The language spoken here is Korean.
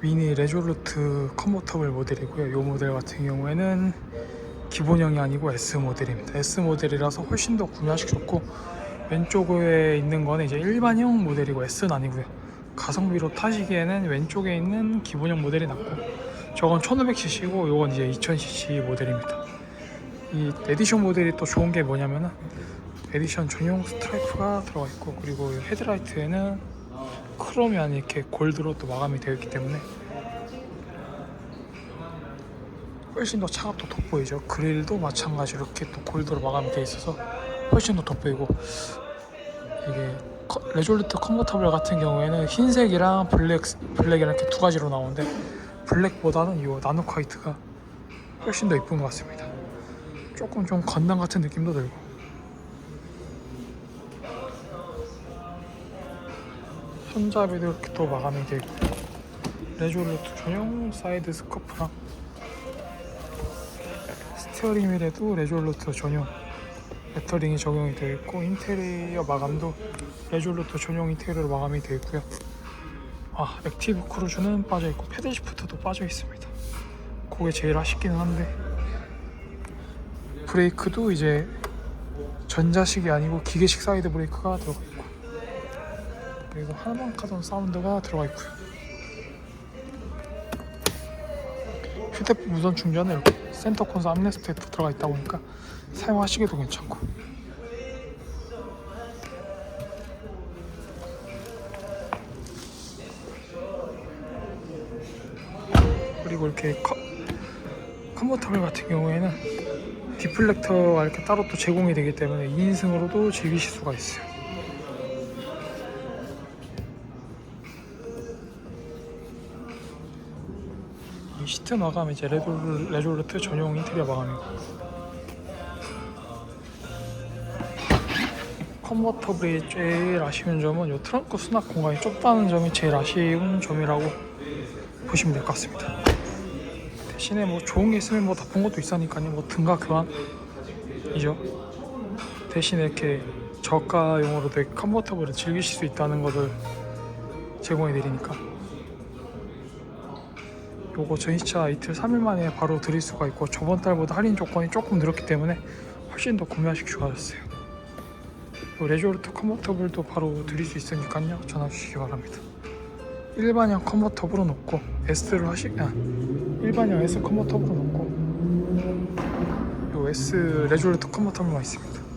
미니 레졸루트 컨버터블 모델이고요. 이 모델 같은 경우에는 기본형이 아니고 S 모델입니다. S 모델이라서 훨씬 더 구매하시기 좋고 왼쪽에 있는 거는 이제 일반형 모델이고 S는 아니고요. 가성비로 타시기에는 왼쪽에 있는 기본형 모델이 낫고 저건 1500cc고 이건 이제 2000cc 모델입니다. 이 에디션 모델이 또 좋은 게 뭐냐면은 에디션 전용 스트라이프가 들어가 있고 그리고 이 헤드라이트에는 크롬이 아닌 이렇게 골드로 또 마감이 되어 있기 때문에 훨씬 더또 돋보이죠. 그릴도 마찬가지로 이렇게 또 골드로 마감이 되어 있어서 훨씬 더 돋보이고 이게 커- 레졸루트 컨버터블 같은 경우에는 흰색이랑 블랙 블랙이랑 이렇게 두 가지로 나오는데 블랙보다는 이 나노 화이트가 훨씬 더 이쁜 것 같습니다. 조금 좀 건담 같은 느낌도 들고 손잡이도 이렇게 또 마감이 되고. 레졸루트 전용 사이드 스커프랑 스티어링 휠에도 레졸루트 전용 배터링이 적용이 되어 있고 인테리어 마감도 레졸루트 전용 인테리어로 마감이 되어 있고요. 아 액티브 크루즈는 빠져 있고 패드 시프트도 빠져 있습니다. 그게 제일 아쉽기는 한데. 브레이크도 이제 전자식이 아니고 기계식 사이드 브레이크가 들어가 있고 그리고 할만 카던 사운드가 들어가 있고요. 휴대폰 무선 충전은 이렇게 센터 콘솔 암레스트에 들어가 있다 보니까 사용하시기도 괜찮고. 그리고 이렇게 커, 컨버터블 같은 경우에는 디플렉터가 이렇게 따로 또 제공이 되기 때문에 2인승으로도 즐기실 수가 있어요 시트 마감이 이제 레졸, 레졸루트 전용 인테리어 마감이고. 컨버터블이 제일 아쉬운 점은 이 트렁크 수납 공간이 좁다는 점이 제일 아쉬운 점이라고 보시면 될 것 같습니다. 대신에 뭐 좋은 게 있으면 뭐 나쁜 것도 있으니까요. 뭐 등가 교환이죠. 대신에 이렇게 저가용으로도 이렇게 컨버터블을 즐기실 수 있다는 것을 제공해 드리니까 요거 전시차 이틀 3일 만에 바로 드릴 수가 있고 저번 달보다 할인 조건이 조금 늘었기 때문에 훨씬 더 구매하시기 좋아졌어요. 요 레졸루트 컨버터블도 바로 드릴 수 있으니까요 전화 주시기 바랍니다. 일반형 컨버터블은 없고 S를 하시 아 일반형 S 컨버터블은 없고 요 S 레졸루트 컨버터블만 있습니다.